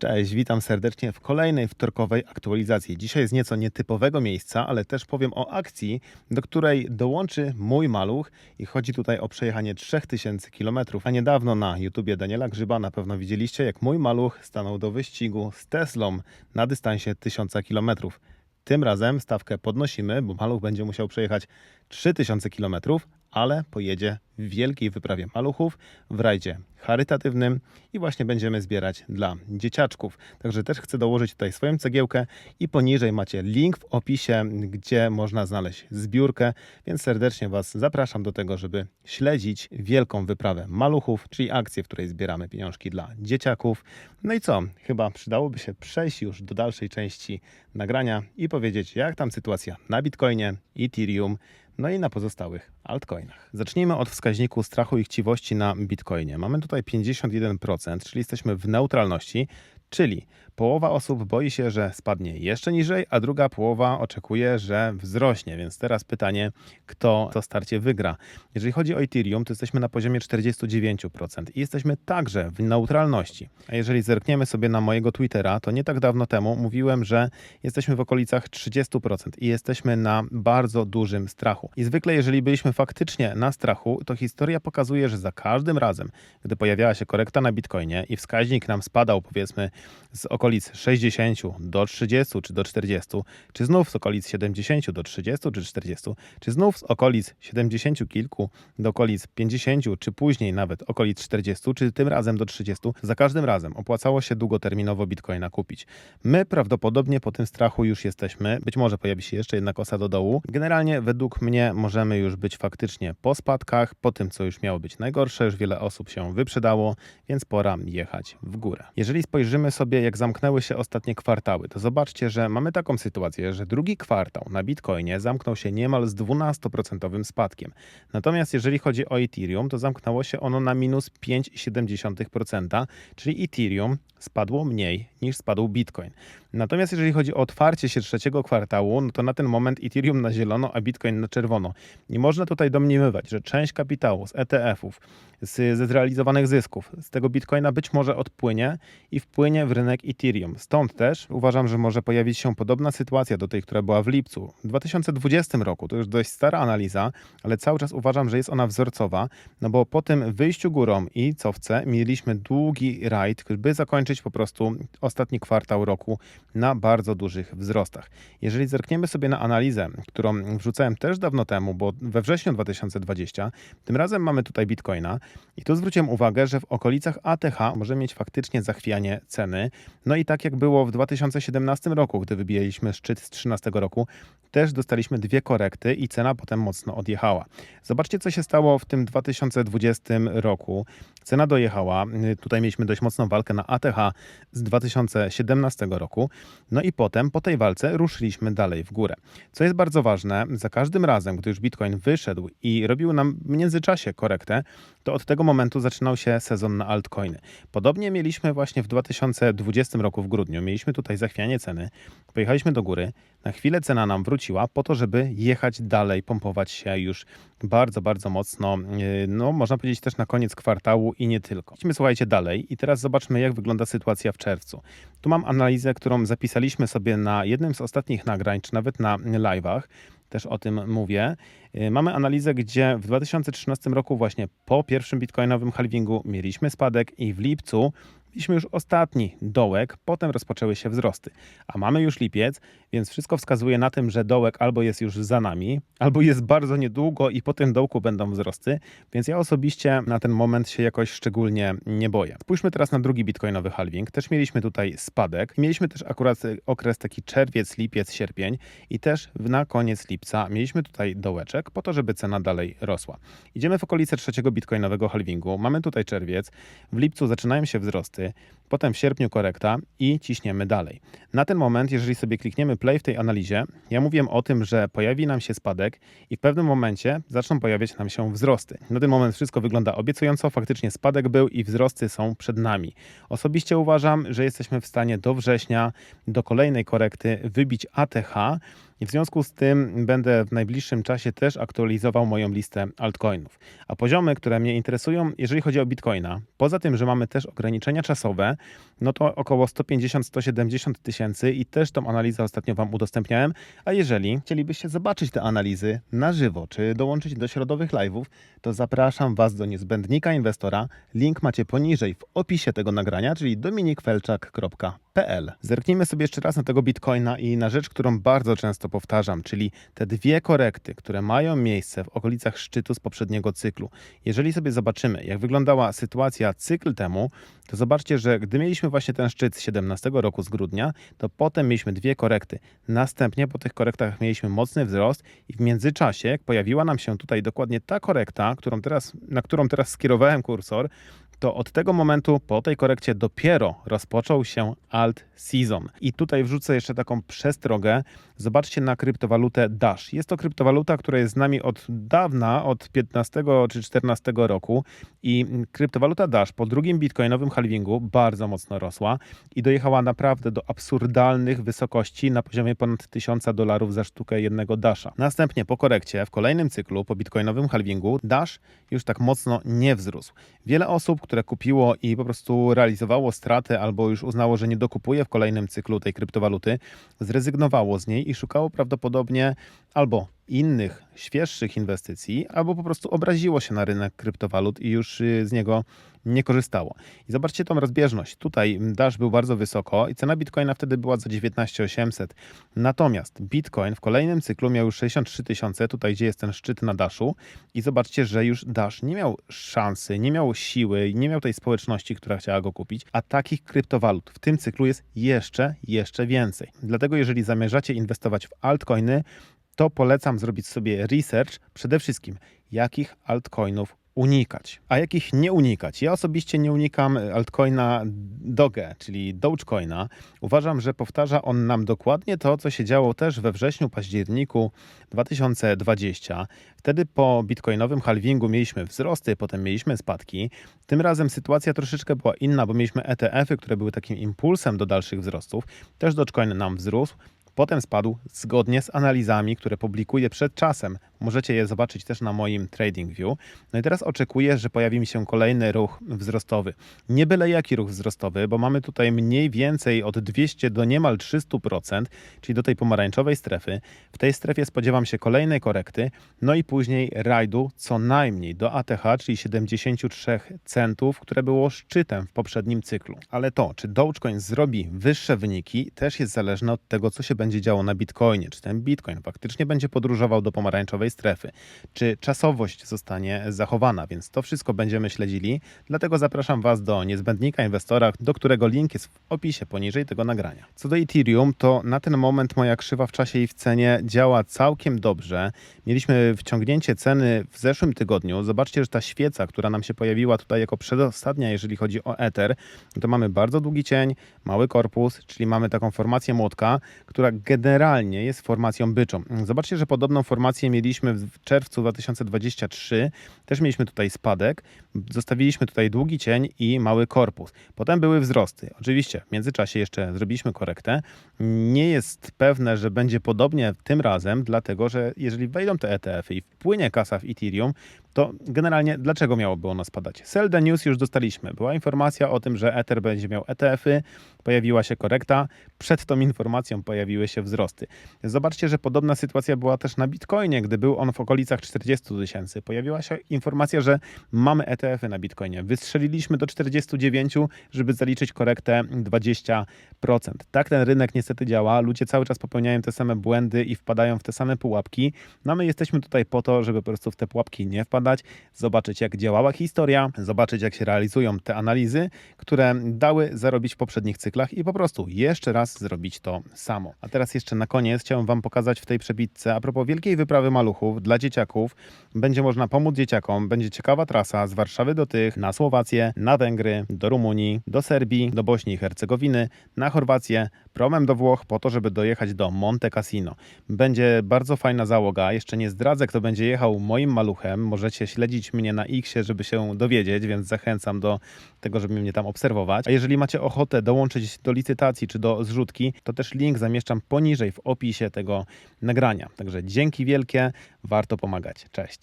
Cześć, witam serdecznie w kolejnej wtorkowej aktualizacji. Dzisiaj jest nieco nietypowego miejsca, ale też powiem o akcji, do której dołączy mój maluch i chodzi tutaj o przejechanie 3000 km. A niedawno na YouTubie Daniela Grzyba na pewno widzieliście, jak mój maluch stanął do wyścigu z Teslą na dystansie 1000 km. Tym razem stawkę podnosimy, bo maluch będzie musiał przejechać 3000 km, ale pojedzie w wielkiej wyprawie maluchów w rajdzie charytatywnym i właśnie będziemy zbierać dla dzieciaczków. Także też chcę dołożyć tutaj swoją cegiełkę i poniżej macie link w opisie, gdzie można znaleźć zbiórkę, więc serdecznie Was zapraszam do tego, żeby śledzić wielką wyprawę maluchów, czyli akcję, w której zbieramy pieniążki dla dzieciaków. No i co? Chyba przydałoby się przejść już do dalszej części nagrania i powiedzieć, jak tam sytuacja na Bitcoinie, Ethereum, no i na pozostałych altcoinach. Zacznijmy od wskaźniku strachu i chciwości na Bitcoinie. Mamy tutaj 51%, czyli jesteśmy w neutralności, czyli połowa osób boi się, że spadnie jeszcze niżej, a druga połowa oczekuje, że wzrośnie. Więc teraz pytanie, kto to starcie wygra. Jeżeli chodzi o Ethereum, to jesteśmy na poziomie 49% i jesteśmy także w neutralności. A jeżeli zerkniemy sobie na mojego Twittera, to nie tak dawno temu mówiłem, że jesteśmy w okolicach 30% i jesteśmy na bardzo dużym strachu. I zwykle, jeżeli byliśmy faktycznie na strachu, to historia pokazuje, że za każdym razem, gdy pojawiała się korekta na Bitcoinie i wskaźnik nam spadał, powiedzmy, z okolic 60 do 30 czy do 40, czy znów z okolic 70 do 30 czy 40, czy znów z okolic 70 kilku do okolic 50, czy później nawet okolic 40, czy tym razem do 30, za każdym razem opłacało się długoterminowo Bitcoina kupić. My prawdopodobnie po tym strachu już jesteśmy, być może pojawi się jeszcze jedna kosa do dołu. Generalnie według mnie możemy już być faktycznie po spadkach, po tym co już miało być najgorsze, już wiele osób się wyprzedało, więc pora jechać w górę. Jeżeli spojrzymy sobie jak zamknęły się ostatnie kwartały, to zobaczcie, że mamy taką sytuację, że drugi kwartał na Bitcoinie zamknął się niemal z 12% spadkiem. Natomiast jeżeli chodzi o Ethereum, to zamknęło się ono na minus 5,7%, czyli Ethereum spadło mniej niż spadł Bitcoin. Natomiast jeżeli chodzi o otwarcie się trzeciego kwartału, no to na ten moment Ethereum na zielono, a Bitcoin na czerwono. Nie można tutaj domniemywać, że część kapitału z ETF-ów, z, ze zrealizowanych zysków z tego Bitcoina być może odpłynie i wpłynie w rynek Ethereum. Stąd też uważam, że może pojawić się podobna sytuacja do tej, która była w lipcu. W 2020 roku, to już dość stara analiza, ale cały czas uważam, że jest ona wzorcowa, no bo po tym wyjściu górą i cofce mieliśmy długi rajd, by zakończyć po prostu ostatni kwartał roku na bardzo dużych wzrostach. Jeżeli zerkniemy sobie na analizę, którą wrzucałem też dawno temu, bo we wrześniu 2020, tym razem mamy tutaj Bitcoina i tu zwróciłem uwagę, że w okolicach ATH może mieć faktycznie zachwianie ceny. No i tak jak było w 2017 roku, gdy wybijaliśmy szczyt z 2013 roku, też dostaliśmy dwie korekty i cena potem mocno odjechała. Zobaczcie, co się stało w tym 2020 roku. Cena dojechała. Tutaj mieliśmy dość mocną walkę na ATH z 2017 roku. No i potem po tej walce ruszyliśmy dalej w górę. Co jest bardzo ważne, za każdym razem, gdy już Bitcoin wyszedł i robił nam w międzyczasie korektę, to od tego momentu zaczynał się sezon na altcoiny. Podobnie mieliśmy właśnie w 2020 roku w grudniu. Mieliśmy tutaj zachwianie ceny, pojechaliśmy do góry, na chwilę cena nam wróciła po to, żeby jechać dalej, pompować się już bardzo, bardzo mocno, yy, no można powiedzieć też na koniec kwartału i nie tylko. Idźmy słuchajcie dalej i teraz zobaczmy jak wygląda sytuacja w czerwcu. Tu mam analizę, którą zapisaliśmy sobie na jednym z ostatnich nagrań, czy nawet na live'ach też o tym mówię. Mamy analizę, gdzie w 2013 roku właśnie po pierwszym bitcoinowym halvingu mieliśmy spadek i w lipcu Mieliśmy już ostatni dołek, potem rozpoczęły się wzrosty. A mamy już lipiec, więc wszystko wskazuje na tym, że dołek albo jest już za nami, albo jest bardzo niedługo i po tym dołku będą wzrosty, więc ja osobiście na ten moment się jakoś szczególnie nie boję. Spójrzmy teraz na drugi bitcoinowy halving. Też mieliśmy tutaj spadek. Mieliśmy też akurat okres taki czerwiec, lipiec, sierpień i też na koniec lipca mieliśmy tutaj dołeczek po to, żeby cena dalej rosła. Idziemy w okolice trzeciego bitcoinowego halvingu. Mamy tutaj czerwiec. W lipcu zaczynają się wzrosty potem w sierpniu korekta i ciśniemy dalej. Na ten moment, jeżeli sobie klikniemy play w tej analizie, ja mówiłem o tym, że pojawi nam się spadek i w pewnym momencie zaczną pojawiać nam się wzrosty. Na ten moment wszystko wygląda obiecująco, faktycznie spadek był i wzrosty są przed nami. Osobiście uważam, że jesteśmy w stanie do września, do kolejnej korekty wybić ATH, i w związku z tym będę w najbliższym czasie też aktualizował moją listę altcoinów. A poziomy, które mnie interesują, jeżeli chodzi o Bitcoina, poza tym, że mamy też ograniczenia czasowe, no to około 150-170 tysięcy i też tą analizę ostatnio Wam udostępniałem. A jeżeli chcielibyście zobaczyć te analizy na żywo, czy dołączyć do środowych live'ów, to zapraszam Was do niezbędnika inwestora. Link macie poniżej w opisie tego nagrania, czyli dominikfelczak.pl. Zerknijmy sobie jeszcze raz na tego bitcoina i na rzecz, którą bardzo często powtarzam, czyli te dwie korekty, które mają miejsce w okolicach szczytu z poprzedniego cyklu. Jeżeli sobie zobaczymy, jak wyglądała sytuacja cykl temu, to zobaczcie, że gdy mieliśmy właśnie ten szczyt z 17 roku z grudnia, to potem mieliśmy dwie korekty. Następnie po tych korektach mieliśmy mocny wzrost i w międzyczasie, pojawiła nam się tutaj dokładnie ta korekta, którą teraz, na którą teraz skierowałem kursor, to od tego momentu po tej korekcie dopiero rozpoczął się alt season. I tutaj wrzucę jeszcze taką przestrogę. Zobaczcie na kryptowalutę Dash. Jest to kryptowaluta, która jest z nami od dawna, od 15 czy 14 roku i kryptowaluta Dash po drugim bitcoinowym halvingu bardzo mocno rosła i dojechała naprawdę do absurdalnych wysokości na poziomie ponad 1000 dolarów za sztukę jednego Dasha. Następnie po korekcie w kolejnym cyklu po bitcoinowym halvingu Dash już tak mocno nie wzrósł. Wiele osób, które kupiło i po prostu realizowało straty albo już uznało, że nie dokupuje w kolejnym cyklu tej kryptowaluty, zrezygnowało z niej i szukało prawdopodobnie albo innych, świeższych inwestycji, albo po prostu obraziło się na rynek kryptowalut i już y, z niego nie korzystało. I zobaczcie tą rozbieżność. Tutaj Dash był bardzo wysoko i cena Bitcoina wtedy była za 19800. Natomiast Bitcoin w kolejnym cyklu miał już 63 tysiące, tutaj gdzie jest ten szczyt na Dashu i zobaczcie, że już Dash nie miał szansy, nie miał siły, nie miał tej społeczności, która chciała go kupić, a takich kryptowalut w tym cyklu jest jeszcze, jeszcze więcej. Dlatego jeżeli zamierzacie inwestować w altcoiny, to polecam zrobić sobie research przede wszystkim, jakich altcoinów unikać, a jakich nie unikać. Ja osobiście nie unikam altcoina Doge, czyli Dogecoina. Uważam, że powtarza on nam dokładnie to, co się działo też we wrześniu, październiku 2020. Wtedy po bitcoinowym halvingu mieliśmy wzrosty, potem mieliśmy spadki. Tym razem sytuacja troszeczkę była inna, bo mieliśmy ETF-y, które były takim impulsem do dalszych wzrostów. Też Dogecoin nam wzrósł. Potem spadł zgodnie z analizami, które publikuję przed czasem. Możecie je zobaczyć też na moim TradingView. No i teraz oczekuję, że pojawi mi się kolejny ruch wzrostowy. Nie byle jaki ruch wzrostowy, bo mamy tutaj mniej więcej od 200 do niemal 300%, czyli do tej pomarańczowej strefy. W tej strefie spodziewam się kolejnej korekty, no i później rajdu co najmniej do ATH, czyli 73 centów, które było szczytem w poprzednim cyklu. Ale to, czy Dogecoin zrobi wyższe wyniki, też jest zależne od tego, co się będzie działo na Bitcoinie. Czy ten Bitcoin faktycznie będzie podróżował do pomarańczowej strefy, czy czasowość zostanie zachowana, więc to wszystko będziemy śledzili. Dlatego zapraszam Was do niezbędnika inwestora, do którego link jest w opisie poniżej tego nagrania. Co do Ethereum, to na ten moment moja krzywa w czasie i w cenie działa całkiem dobrze. Mieliśmy wciągnięcie ceny w zeszłym tygodniu. Zobaczcie, że ta świeca, która nam się pojawiła tutaj jako przedostatnia, jeżeli chodzi o Ether, to mamy bardzo długi cień, mały korpus, czyli mamy taką formację młotka, która generalnie jest formacją byczą. Zobaczcie, że podobną formację mieliśmy w czerwcu 2023. Też mieliśmy tutaj spadek. Zostawiliśmy tutaj długi cień i mały korpus. Potem były wzrosty. Oczywiście w międzyczasie jeszcze zrobiliśmy korektę. Nie jest pewne, że będzie podobnie tym razem, dlatego że jeżeli wejdą te ETF-y i wpłynie kasa w Ethereum, to generalnie dlaczego miałoby ono spadać? Sell the news już dostaliśmy. Była informacja o tym, że Ether będzie miał ETF-y, pojawiła się korekta, przed tą informacją pojawiły się wzrosty. Zobaczcie, że podobna sytuacja była też na Bitcoinie, gdy był on w okolicach 40 tysięcy. Pojawiła się informacja, że mamy ETF-y na Bitcoinie. Wystrzeliliśmy do 49, żeby zaliczyć korektę 20%. Tak ten rynek niestety działa. Ludzie cały czas popełniają te same błędy i wpadają w te same pułapki. No my jesteśmy tutaj po to, żeby po prostu w te pułapki nie wpadać, zobaczyć jak działała historia, zobaczyć jak się realizują te analizy, które dały zarobić w poprzednich cyklach i po prostu jeszcze raz zrobić to samo. A teraz jeszcze na koniec chciałem Wam pokazać w tej przebitce a propos wielkiej wyprawy maluchów dla dzieciaków. Będzie można pomóc dzieciakom, będzie ciekawa trasa z Warszawy do tych, na Słowację, na Węgry, do Rumunii, do Serbii, do Bośni i Hercegowiny, na Chorwację, promem do Włoch po to, żeby dojechać do Monte Cassino. Będzie bardzo fajna załoga. Jeszcze nie zdradzę, kto będzie jechał moim maluchem. Możecie śledzić mnie na X, żeby się dowiedzieć, więc zachęcam do tego, żeby mnie tam obserwować. A jeżeli macie ochotę dołączyć do licytacji czy do zrzutki, to też link zamieszczam poniżej w opisie tego nagrania. Także dzięki wielkie, warto pomagać. Cześć.